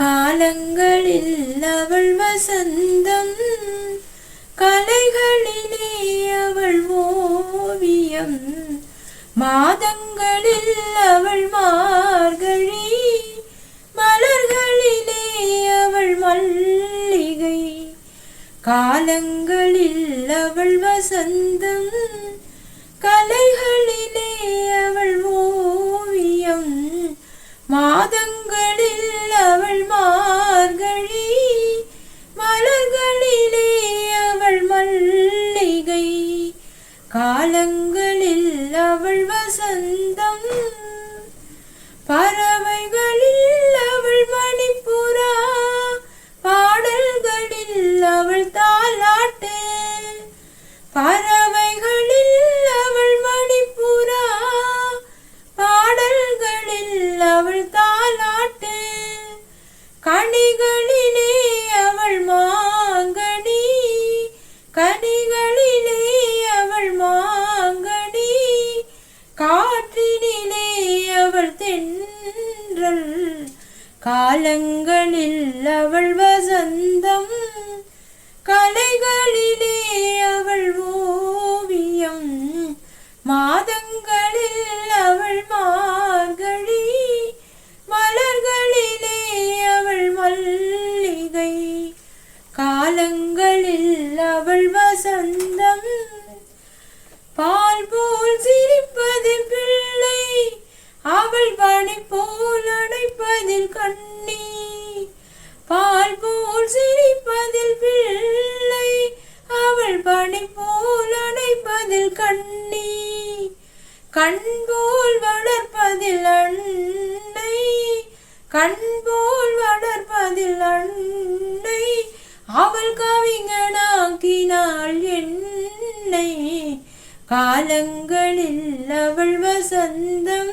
காலங்களில் அவள் வசந்தம் கலைகளிலே அவள் ஓவியம் மாதங்களில் அவள் மார்கழி மலர்களிலே அவள் மல்லிகை காலங்களில் அவள் வசந்தம் கலைகளிலே அவள் ஓவியம் மாதங்களில் காலங்களில் அவள் வசந்தம் பறவைகளில் அவள் மணிப்புறா பாடல்களில் அவள் தாலாட்டு பறவைகளில் அவள் மணிப்புறா பாடல்களில் அவள் தாலாட்டு கனிகளிலே காற்றினிலே அவள் தென்றல். காலங்களில் அவள் வசந்தம். கலைகளிலே அவள் ஓவியம். மாதங்களில் அவள் மார்கழி. மலர்களிலே அவள் மல்லிகை. காலங்களில் அவள் வசந்தம். அவள் போல் அணைப்பதில் கண்ணி பால் போல் சிரிப்பதில் பிள்ளை அவள் பணி போல் அணைப்பதில் கண்ணி கண் போல் வளர்ப்பதில் அன்னை கண் போல் வளர்ப்பதில் அன்னை அவள் கவிஞனாக்கினாள் என்னை. காலங்களில் அவள் வசந்தம்